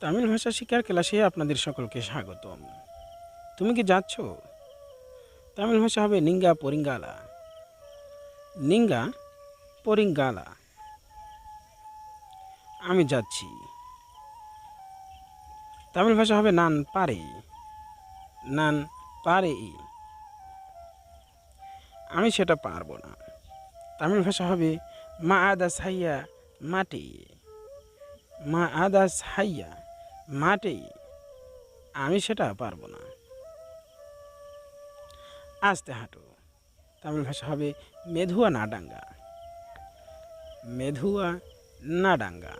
তামিল ভাষা শিক্ষার ক্লাসে আপনাদের সকলকে স্বাগতম। তুমি কি যাচ্ছ? তামিল ভাষা হবে নিঙ্গা পরিঙ্গালা। নিঙ্গা পরিঙ্গালা। আমি যাচ্ছি। তামিল ভাষা হবে নান পারে। নান পারে। আমি সেটা পারব না। তামিল ভাষা হবে মা আদা সাইয়া মাটি। মা আদাস হাইয়া মাটে, আমি সেটা পারব না। আস্তে হাঁটো, তামিল ভাষা হবে মেধুয়া না ডাঙ্গা মেধুয়া না ডাঙ্গা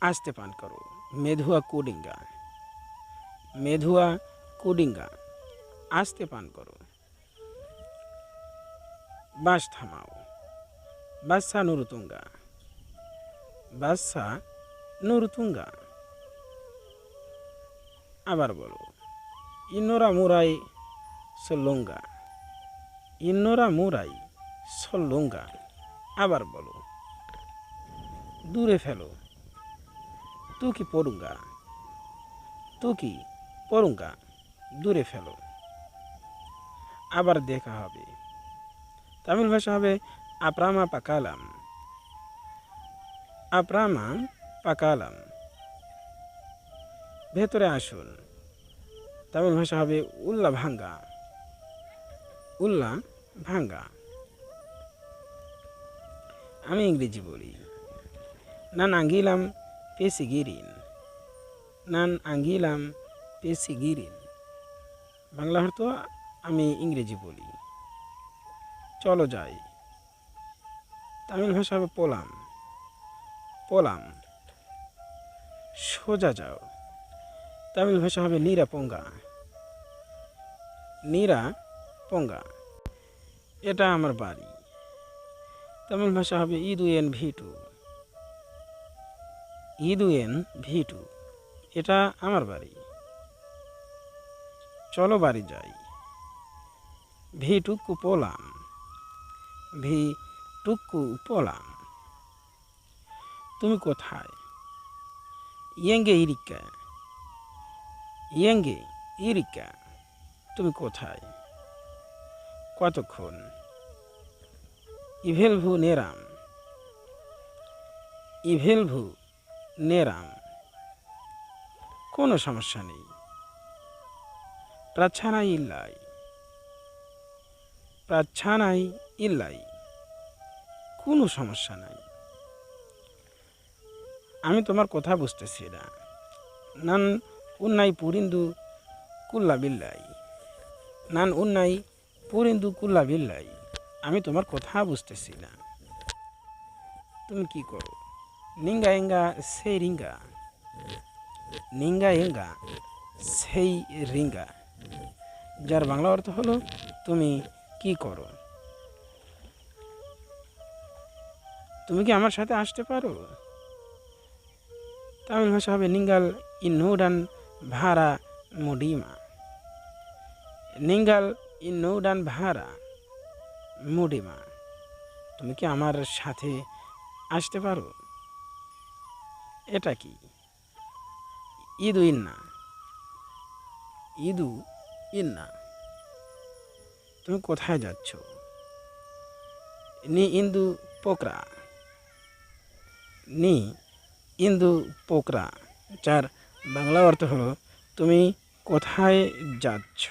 আস্তে পান করো, মেধুয়া কুডিঙ্গা। মেধুয়া কুডিঙ্গা, আস্তে পান করো। বাস থামাও, বাসা নুরুতুঙ্গা বাসা নুরুতুঙ্গা। আবার বলো ইন্নোরা মুরাই সল্লুঙ্গা ইন্নোরা মুরাই সল্লুঙ্গা। আবার বলো, দূরে ফেলো, তু কি পড়ুঙ্গা তু কি পড়ুঙ্গা দূরে ফেলো। আবার দেখা হবে, তামিল ভাষা হবে, আপ্রামা পাকালাম। আপ্রামা পাকালাম। ভেতরে আসুন। তামিল ভাষা হবে উল্লা ভাঙ্গা। উল্লা ভাঙ্গা। আমি ইংরেজি বলি। নান আঙ্গিলাম পেসি গিরিন নান আঙ্গিলাম পেসি গিরিন বাংলা অর্থ আমি ইংরেজি বলি। চলো যাই। তামিল ভাষা হবে পোলাম। পোলাম সোজা যাও। তামিল ভাষা হবে নীরা পঙ্গা। নীরা পঙ্গা। এটা আমার বাড়ি। তামিল ভাষা হবে ইদুয়েন ভিটু। ইদুয়েন ভিটু, এটা আমার বাড়ি। চলো বাড়ি যাই। ভিটুকু পোলাম। ভি টুকু পোলাম। তুমি কোথায়? ইয়েঙ্গে ইরিকা ইয়েঙ্গে ইরিকা তুমি কোথায়? কতক্ষণ? ইভেলভু নেরাম। ইভেলভু নেরাম। কোনো সমস্যা নেই। প্রাচ্ছানাই ইল্লাই। প্রাচ্ছানাই ইল্লাই। কোনো সমস্যা নাই। আমি তোমার কথা বুঝতেছি না। নান উন্নাই পুরিন্দু কুল্লা বিল্লাই। নান উন্নাই পুরিন্দু কুল্লা বিল্লাই। আমি তোমার কথা বুঝতেছি না। তুমি কি করো? নিঙ্গা এঙ্গা সেই রিঙ্গা। নিঙ্গা এঙ্গা সেই রিঙ্গা। যার বাংলা অর্থ হলো, তুমি কি করো? তুমি কি আমার সাথে আসতে পারো? তামিল ভাষা হবে নিঙ্গাল ইন্নুডান ভাড়া মুডিমা। নিঙ্গাল ইন্নুডান ভাড়া মুডিমা। তুমি কি আমার সাথে আসতে পারো? এটা কি? ইদু ইন্না। ইদু ইন্না। তুমি কোথায় যাচ্ছ? নি ইন্দু পোকরা। নি ইন্দু পোকরা যার বাংলা অর্থ হলো তুমি কোথায় যাচ্ছ?